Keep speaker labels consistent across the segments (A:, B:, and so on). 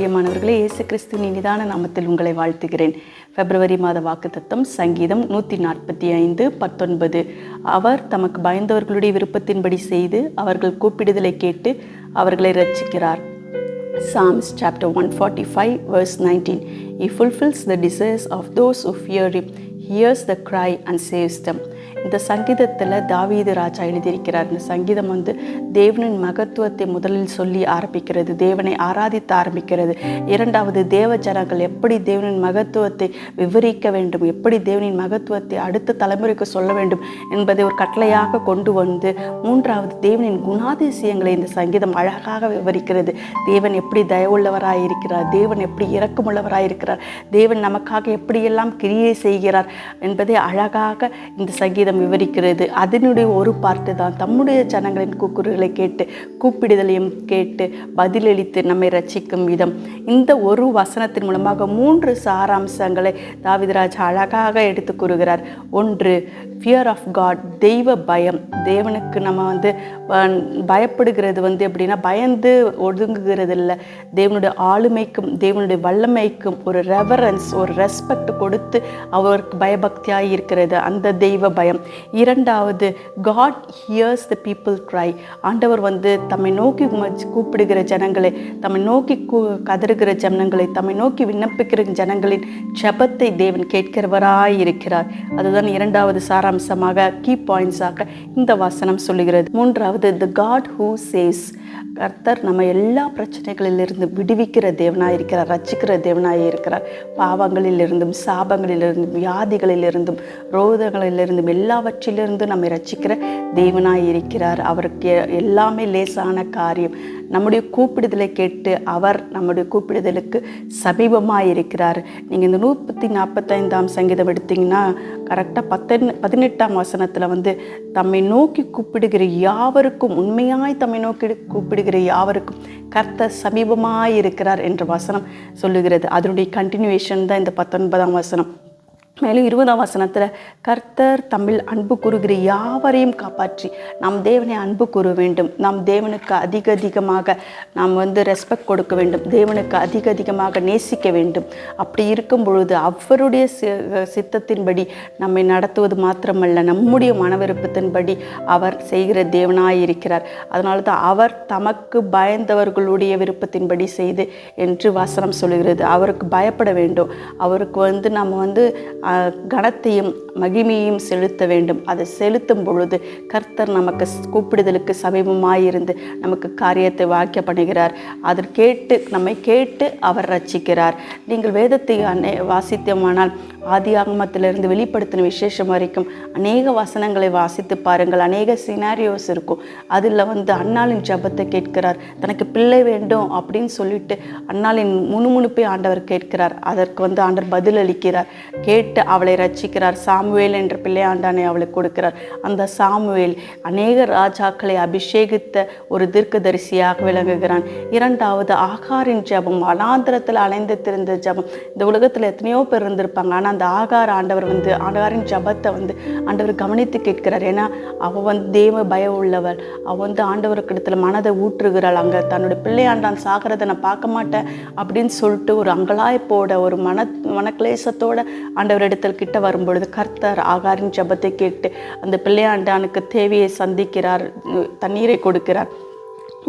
A: பிரியமானவர்களே இயேசு கிறிஸ்துவின் இனிதான நாமத்தில் உங்களை வாழ்த்துகிறேன். பிப்ரவரி மாத வாக்குத்தத்தம் சங்கீதம் நூற்றி நாற்பத்தி ஐந்து பத்தொன்பது. அவர் தமக்கு பயந்தவர்களுடைய விருப்பத்தின்படி செய்து அவர்கள் கூப்பிடுதலை கேட்டு அவர்களை ரட்சிக்கிறார் Psalms chapter 145 verse 19 He nineteen he fulfils the those of those him. Hears the cry and saves them. இந்த சங்கீதத்தில் தாவீது ராஜா எழுதியிருக்கிறார். இந்த சங்கீதம் வந்து தேவனின் மகத்துவத்தை முதலில் சொல்லி ஆரம்பிக்கிறது தேவனை ஆராதித்து ஆரம்பிக்கிறது. இரண்டாவது தேவ ஜனங்கள் எப்படி தேவனின் மகத்துவத்தை விவரிக்க வேண்டும் எப்படி தேவனின் மகத்துவத்தை அடுத்த தலைமுறைக்கு சொல்ல வேண்டும் என்பதை ஒரு கட்டளையாக கொண்டு வந்து மூன்றாவது தேவனின் குணாதிசயங்களை இந்த சங்கீதம் அழகாக விவரிக்கிறது. தேவன் எப்படி தயவுள்ளவராக இருக்கிறார் தேவன் எப்படி இறக்கமுள்ளவராக இருக்கிறார் தேவன் நமக்காக எப்படியெல்லாம் கிரியை செய்கிறார் என்பதை அழகாக இந்த சங்கீதம் சங்கீதம் விவரிக்கிறது. அதனுடைய ஒரு பார்ட்டு தான். தம்முடைய ஜனங்களின் கூக்குரல்களை கேட்டு கூப்பிடுதலையும் கேட்டு பதிலளித்து நம்மை ரட்சிக்கும் விதம். இந்த ஒரு வசனத்தின் மூலமாக மூன்று சாராம்சங்களை தாவிதராஜ் அழகாக எடுத்து கூறுகிறார். ஒன்று ஃபியர் ஆஃப் காட் தெய்வ பயம். தேவனுக்கு நம்ம வந்து பயப்படுகிறது வந்து எப்படின்னா பயந்து ஒதுங்குகிறது இல்லை தேவனுடைய ஆளுமைக்கும் தேவனுடைய வல்லமைக்கும் ஒரு ரெவரன்ஸ் ஒரு ரெஸ்பெக்ட் கொடுத்து அவருக்கு பயபக்தியாக இருக்கிறது. அந்த தெய்வ பயம். இரண்டாவது God hears the people cry ஆண்டவர் வந்து தம்மை நோக்கி கூப்பிடுகிற ஜனங்களை தம்மை நோக்கி கதறுகிற ஜனங்களை தம்மை நோக்கி விண்ணப்பிக்கிற ஜனங்களின் ஜபத்தை தேவன் கேட்கிறவராய் இருக்கிறார். அதுதான் இரண்டாவது சாராம்சமாக கீ பாயிண்ட்ஸாக இந்த வசனம் சொல்லுகிறது. மூன்றாவது த காட் ஹூ சேஸ் கர்த்தர் நம்ம எல்லா பிரச்சனைகளிலிருந்து விடுவிக்கிற தேவனாக இருக்கிறார் ரச்சிக்கிற தேவனாக இருக்கிறார். பாவங்களிலிருந்தும் சாபங்களிலிருந்தும் வியாதிகளிலிருந்தும் ரோதங்களிலிருந்தும் எல்லாவற்றிலிருந்தும் நம்மை ரட்சிக்கிற தேவனாய் இருக்கிறார். அவருக்கு எல்லாமே லேசான காரியம். நம்முடைய கூப்பிடுதலை கேட்டு அவர் நம்முடைய கூப்பிடுதலுக்கு சமீபமாக இருக்கிறார். நீங்கள் இந்த நூற்றி நாற்பத்தைந்தாம் சங்கீதம் எடுத்தீங்கன்னா கரெக்டாக பத்தன் பதினெட்டாம் வசனத்தில் வந்து தம்மை நோக்கி கூப்பிடுகிற யாவருக்கும் உண்மையாய் தம்மை நோக்கி கூப்பிடுகிற யாவருக்கும் கர்த்தர் சமீபமாக இருக்கிறார் என்ற வசனம் சொல்லுகிறது. அதனுடைய கண்டினியூவேஷன் தான் இந்த பத்தொன்பதாம் வசனம். மேலும் இருபதாம் வசனத்தில் கர்த்தர் தமிழ் அன்பு கூறுகிற யாவரையும் காப்பாற்றி நாம் தேவனை அன்பு கூற வேண்டும். நாம் தேவனுக்கு அதிக அதிகமாக நாம் வந்து ரெஸ்பெக்ட் கொடுக்க வேண்டும். தேவனுக்கு அதிக அதிகமாக நேசிக்க வேண்டும். அப்படி இருக்கும் பொழுது அவருடைய சி- சித்தத்தின்படி நம்மை நடத்துவது மாத்திரமல்ல. நம்முடைய மனவிருப்பத்தின்படி அவர் செய்கிற தேவனாய் இருக்கிறார். அதனால தான் அவர் தமக்கு பயந்தவர்களுடைய விருப்பத்தின்படி செய்து என்று வசனம் சொல்கிறது அவருக்கு பயப்பட வேண்டும். அவருக்கு வந்து நம்ம வந்து கனத்தையும் மகிமையும் செலுத்த வேண்டும். அதை செலுத்தும் பொழுது கர்த்தர் நமக்கு கூப்பிடுதலுக்கு சமீபமாயிருந்து நமக்கு காரியத்தை வாக்கிய பண்ணுகிறார். அதை கேட்டு நம்மை கேட்டு அவர் ரச்சிக்கிறார் நீங்கள் வேதத்தை அன்னை வாசித்தோமானால் ஆதி ஆகமத்திலிருந்து வெளிப்படுத்தின விசேஷம் வரைக்கும் அநேக வசனங்களை வாசித்து பாருங்கள். அநேக சினாரியோஸ் இருக்கும். அதில் வந்து அண்ணாளின் ஜபத்தை கேட்கிறார். தனக்கு பிள்ளை வேண்டும் அப்படின்னு சொல்லிட்டு அண்ணாளின் முணுமுணுப்பை ஆண்டவர் கேட்கிறார். அதற்கு வந்து ஆண்டவர் பதில் அளிக்கிறார். கேட்டு அவளை ரட்சிக்கிறார். சாமுவேல் என்ற பிள்ளை ஆண்டானை அவளுக்கு கொடுக்கிறார். அந்த சாமுவேல் அநேக ராஜாக்களை அபிஷேகித்த ஒரு தீர்க்கதரிசியாக விளங்குகிறான். இரண்டாவது ஆகாரின் ஜபம் அனாந்திரத்தில் அலைந்து திருந்த ஜபம். இந்த உலகத்தில் எத்தனையோ பேர் இருந்திருப்பாங்க. ஆனால் அந்த ஆகார் ஆண்டவர் வந்து ஆகாரின் ஜபத்தை வந்து ஆண்டவர் கவனித்து கேட்கிறார். ஏன்னா அவள் வந்து தேவ பயம் உள்ளவள். அவள் வந்து ஆண்டவருக்கு இடத்துல மனதை ஊற்றுகிறாள். அங்கே தன்னுடைய பிள்ளையாண்டான் சாகிறத நான் பார்க்க மாட்டேன் அப்படின்னு சொல்லிட்டு ஒரு அங்கலாய்ப்போட ஒரு மன மனக்லேசத்தோட ஆண்டவர் இடத்தில் கிட்ட வரும்பொழுது கர்த்தர் ஆகாரின் ஜபத்தை கேட்டு அந்த பிள்ளையாண்டானுக்கு தேவையை சந்திக்கிறார் தண்ணீரை கொடுக்கிறார்.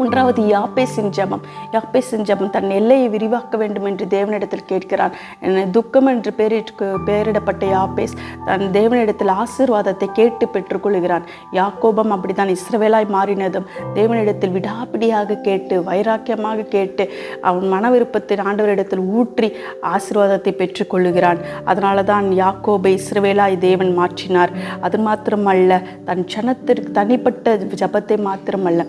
A: மூன்றாவது யாப்பேசின் ஜபம் யாப்பேசின் ஜபம் தன் எல்லையை விரிவாக்க வேண்டும் என்று தேவனிடத்தில் கேட்கிறான். துக்கம் என்று பெயரிட்டு பெயரிடப்பட்ட யாப்பேஸ் தன் தேவனிடத்தில் ஆசீர்வாதத்தை கேட்டு பெற்றுக்கொள்கிறான். யாக்கோபம் அப்படித்தான் இஸ்ரவேலாய் மாறினதும் தேவனிடத்தில் விடாப்பிடியாக கேட்டு வைராக்கியமாக கேட்டு அவன் மன விருப்பத்தின் ஆண்டவரிடத்தில் ஊற்றி ஆசீர்வாதத்தை பெற்றுக்கொள்கிறான். அதனால தான் யாக்கோபை இஸ்ரவேலாய் தேவன் மாற்றினார். அது மாத்திரமல்ல தன் ஜனத்திற்கு தனிப்பட்ட ஜபத்தை மாத்திரமல்ல.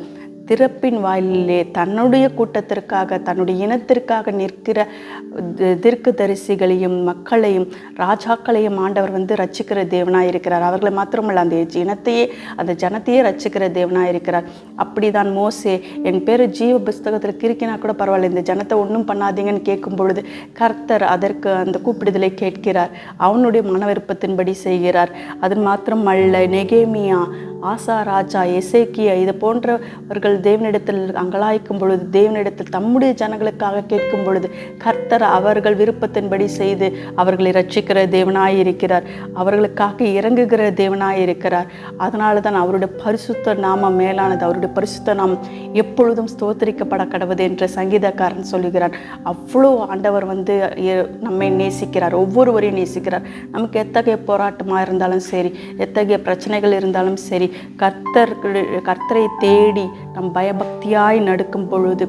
A: திறப்பின் வாயிலே தன்னுடைய கூட்டத்திற்காக தன்னுடைய இனத்திற்காக நிற்கிற தி- தீர்க்கதரிசிகளையும் மக்களையும் ராஜாக்களையும் ஆண்டவர் வந்து ரச்சிக்கிற தேவனாக இருக்கிறார். அவர்களை மாத்திரமல்ல அந்த இனத்தையே அந்த ஜனத்தையே ரச்சிக்கிற தேவனாக இருக்கிறார். அப்படிதான் மோசே என் பேர் ஜீவ புஸ்தகத்தில் கிறுக்கினா கூட பரவாயில்ல. இந்த ஜனத்தை ஒன்றும் பண்ணாதீங்கன்னு கேட்கும் பொழுது கர்த்தர் அதற்கு அந்த கூப்பிடுதலை கேட்கிறார். அவனுடைய மன விருப்பத்தின்படி செய்கிறார். அது மாத்திரம் அல்ல நெகேமியா ஆசா ராஜா எசேக்கியா இது போன்றவர்கள் தேவனிடத்தில் அங்கலாய்க்கும் பொழுது தேவனிடத்தில் தம்முடைய ஜனங்களுக்காக கேட்கும் பொழுது கர்த்தர் அவர்கள் விருப்பத்தின்படி செய்து அவர்களை ரட்சிக்கிற தேவனாய் இருக்கிறார் அவர்களுக்காக இறங்குகிற தேவனாய் இருக்கிறார் அதனால தான் அவருடைய பரிசுத்த நாமம் மேலானது. அவருடைய பரிசுத்த நாமம் எப்பொழுதும் ஸ்தோத்தரிக்கப்பட கடவுது என்று சங்கீதக்காரன் சொல்லுகிறார் அவ்வளோ ஆண்டவர் வந்து நம்மை நேசிக்கிறார். ஒவ்வொருவரையும் நேசிக்கிறார். நமக்கு எத்தகைய போராட்டமாக இருந்தாலும் சரி எத்தகைய பிரச்சனைகள் இருந்தாலும் சரி கர்த்தர் கர்த்தரை தேடி நம் பயபக்தியாய் நடக்கும் பொழுது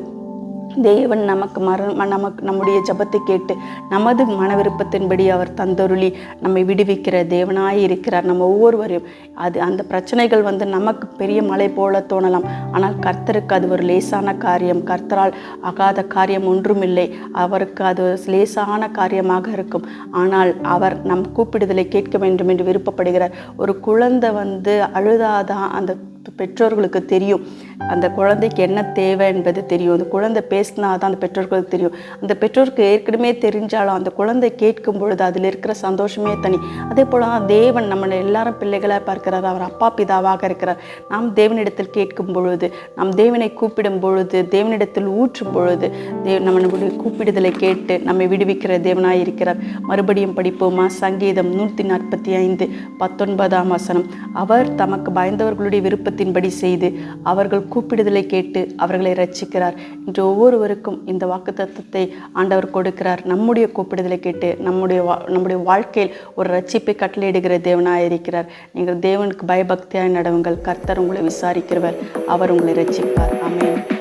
A: தேவன் நமக்கு மர நமக்கு நம்முடைய ஜெபத்தை கேட்டு நமது மன விருப்பத்தின்படி அவர் தந்தருளி நம்மை விடுவிக்கிற தேவனாய் இருக்கிறார். நம்ம ஒவ்வொருவரையும் அது அந்த பிரச்சனைகள் வந்து நமக்கு பெரிய மலை போல தோணலாம். ஆனால் கர்த்தருக்கு அது ஒரு லேசான காரியம். கர்த்தரால் ஆகாத காரியம் ஒன்றுமில்லை. அவருக்கு அது ஒரு லேசான காரியமாக இருக்கும். ஆனால் அவர் நம் கூப்பிடுதலை கேட்க வேண்டும் என்று விருப்பப்படுகிறார். ஒரு குழந்தை வந்து அழுதாதான் அந்த பெற்றோர்களுக்கு தெரியும். அந்த குழந்தைக்கு என்ன தேவை என்பது தெரியும். அந்த குழந்தை பேசினா தான் அந்த பெற்றோர்களுக்கு தெரியும். அந்த பெற்றோருக்கு ஏற்கனவே தெரிஞ்சாலும் அந்த குழந்தை கேட்கும் பொழுது அதில் இருக்கிற சந்தோஷமே தனி. அதே போல தான் தேவன் நம்மளை எல்லாரும் பிள்ளைகளாக பார்க்கிறார். அவர் அப்பா பிதாவாக இருக்கிறார். நாம் தேவனிடத்தில் கேட்கும் பொழுது நாம் தேவனை கூப்பிடும் பொழுது தேவனிடத்தில் ஊற்றும் பொழுது தேவ நம்மளுடைய கூப்பிடுதலை கேட்டு நம்மை விடுவிக்கிற தேவனாக இருக்கிறார். மறுபடியும் படிப்போமா? சங்கீதம் நூற்றி நாற்பத்தி ஐந்து பத்தொன்பதாம் வசனம். அவர் தமக்கு பயந்தவர்களுடைய விருப்பத்தின்படி செய்து அவர்கள் கூப்பிடுதலை கேட்டு அவர்களை ரட்சிக்கிறார் இன்று ஒவ்வொருவருக்கும் இந்த வாக்குத்தத்தத்தை ஆண்டவர் கொடுக்கிறார். நம்முடைய கூப்பிடுதலை கேட்டு நம்முடைய வா நம்முடைய வாழ்க்கையில் ஒரு ரட்சிப்பை கட்டளையிடுகிற தேவனாக இருக்கிறார். நீங்கள் தேவனுக்கு பயபக்தியாக நடவுங்கள். கர்த்தர் உங்களை விசாரிக்கிறவர். அவர் உங்களை ரட்சிப்பார் ஆமென்.